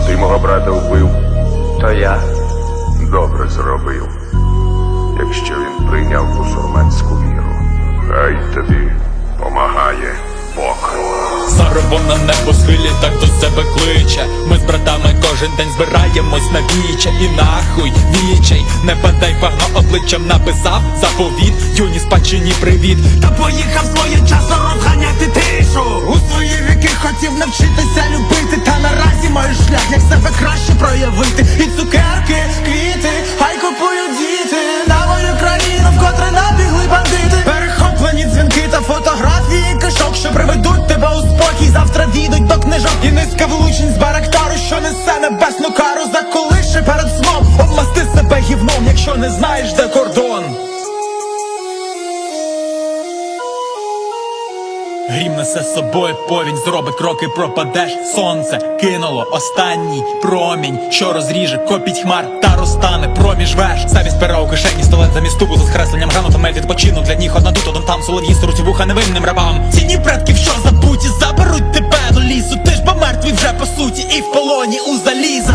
мого брата вбив, То я. добре зробив. Якщо він прийняв бусурманську віру, хай тобі помагає Бог. Зарубом на небо схилі так до себе кличе Ми з братами кожен день збираємось на віче І нахуй вічей Не падай певно обличчям написав заповіт Юні спадщині привіт Та поїхав своє часу розганяти тишу У свої віки хотів навчитися любити Та наразі не знаєш, де кордон Грім несе з собою повінь, зробить кроки, пропадеш. Сонце кинуло останній промінь, що розріже копіть хмар та розтане проміж веж. Замість пера у кишені столет замість тубу за скресленням грамотами відпочинок для ніг одна тут, один там солов'ї соруть вуха невинним рабам. Ціні предків, що забуті, заберуть тебе до лісу. Ти ж бо мертвий вже по суті, і в полоні у заліза.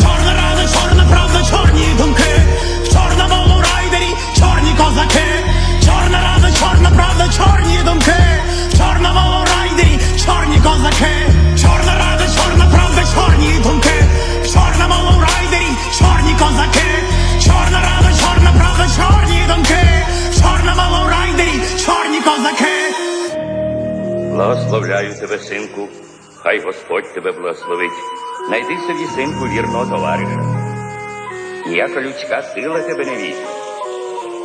Благословляю тебе, синку, хай Господь тебе благословить. Найди собі, синку, вірного товариша. Ніяка людська сила тебе не візьме.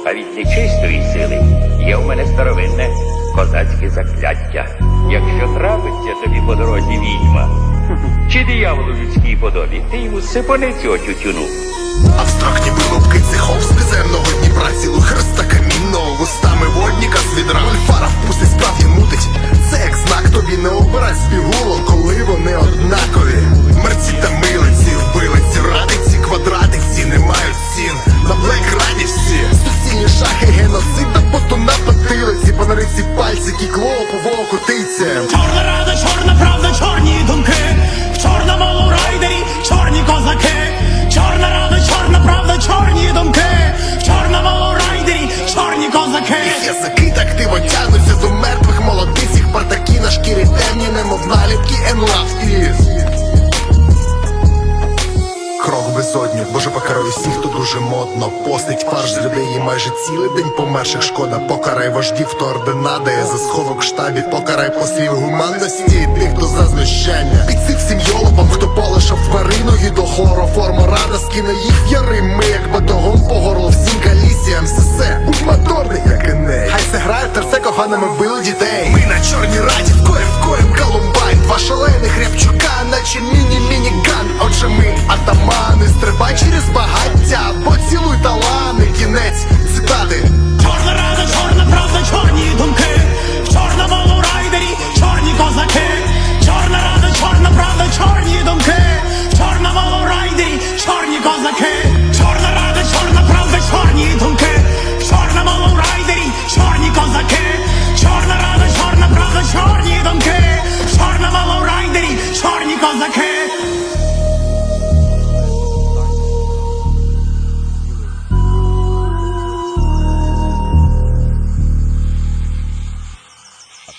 А від нечистої сили є в мене старовинне козацьке закляття. Якщо трапиться тобі по дорозі відьма, чи диявол у людській подобі, ти йому сипани цього тютюну. Абстрактні вилупки цехов з підземного Дніпра Цілу хреста камінного вустами водніка по воку тицям дуже модно. Постить фарш з людей і майже цілий день померших. Шкода Покарай вождів, ордена дає за сховок штабі. Покарай послів гуманності тих, хто за знущання. Підсив всім йолопам, хто полишав тварину І до хлороформу рада скине їх яри. Ми як батогом по горло всім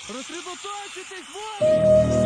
Розсредоточитесь,